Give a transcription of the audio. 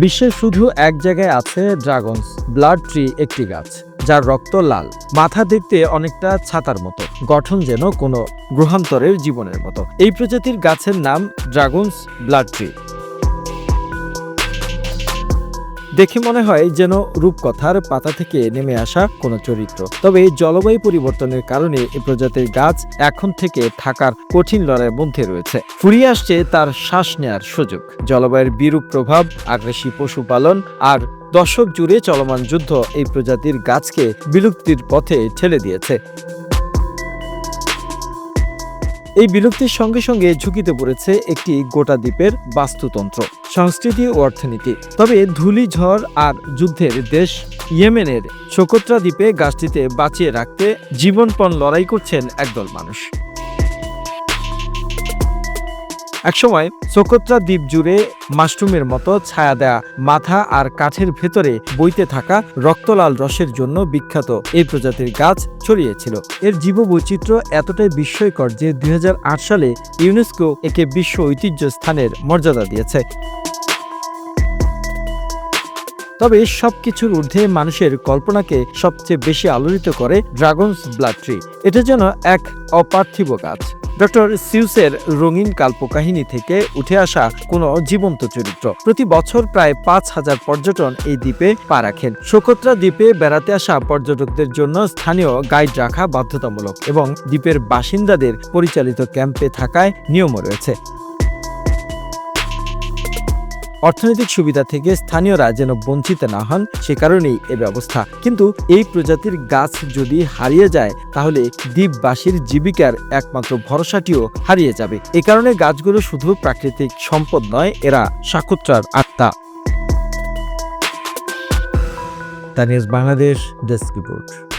বিশ্বে শুধু এক জায়গায় আছে ড্রাগনস, ব্লাড ট্রি একটি গাছ, যার রক্ত লাল। মাথা দেখতে অনেকটা ছাতার মতো, গঠন যেন কোনো গ্রহান্তরের জীবনের মতো। এই প্রজাতির গাছের নাম ড্রাগনস, ব্লাড ট্রি। দেখে মনে হয় যেন রূপকথার পাতা থেকে নেমে আসা কোনো চরিত্র। তবে জলবায়ু পরিবর্তনের কারণে এই প্রজাতির গাছ এখন থেকে থাকার কঠিন লড়াইয়ের মধ্যে রয়েছে। ফুরিয়ে আসছে তার শ্বাস নেয়ার সুযোগ। জলবায়ুর বিরূপ প্রভাব, আগ্রাসী পশুপালন আর দশক জুড়ে চলমান যুদ্ধ এই প্রজাতির গাছকে বিলুপ্তির পথে ঠেলে দিয়েছে। এই বিলুপ্তির সঙ্গে সঙ্গে ঝুঁকিতে পড়েছে একটি গোটা দ্বীপের বাস্তুতন্ত্র, সংস্কৃতি ও অর্থনীতি। তবে ধুলি, ঝড় আর যুদ্ধের দেশ ইয়েমেনের শকোত্রা দ্বীপে গাছটিতে বাঁচিয়ে রাখতে জীবনপণ লড়াই করছেন একদল মানুষ। একসময় সোকোত্রা দ্বীপ জুড়ে মাশরুমের মতো ছায়া দেয়া মাথা আর কাঠের ভেতরে বইতে থাকা রক্তলাল রসের জন্য বিখ্যাত। এই প্রজাতির গাছ ছড়িয়েছিল। এর জীববৈচিত্র্য এতটাই বিস্ময়কর যে দুই হাজার আট সালে ইউনেস্কো একে বিশ্ব ঐতিহ্য স্থানের মর্যাদা দিয়েছে। তবে সব কিছুর ঊর্ধ্বে মানুষের কল্পনাকে সবচেয়ে বেশি আলোড়িত করে ড্রাগনস ব্লাড ট্রি। এটা যেন এক অপার্থিব গাছ। ডক্টর সিউসের রঙিন কাল্পকাহিনী থেকে উঠে আসা কোনো জীবন্ত চরিত্র। প্রতি বছর প্রায় পাঁচ হাজার পর্যটন এই দ্বীপে পা রাখেন। সোকোত্রা দ্বীপে বেড়াতে আসা পর্যটকদের জন্য স্থানীয় গাইড রাখা বাধ্যতামূলক এবং দ্বীপের বাসিন্দাদের পরিচালিত ক্যাম্পে থাকায় নিয়মও রয়েছে। অর্থনৈতিক সুবিধা থেকে স্থানীয়রা যেন বঞ্চিত না হন, সে কারণেই এ ব্যবস্থা। কিন্তু এই প্রজাতির গাছ যদি হারিয়ে যায়, তাহলে দ্বীপবাসীর জীবিকার একমাত্র ভরসাটিও হারিয়ে যাবে। এ কারণে গাছগুলো শুধু প্রাকৃতিক সম্পদ নয়, এরা সাকুত্রার আত্মা। তা নিউজ বাংলাদেশ ডেস্ক রিপোর্ট।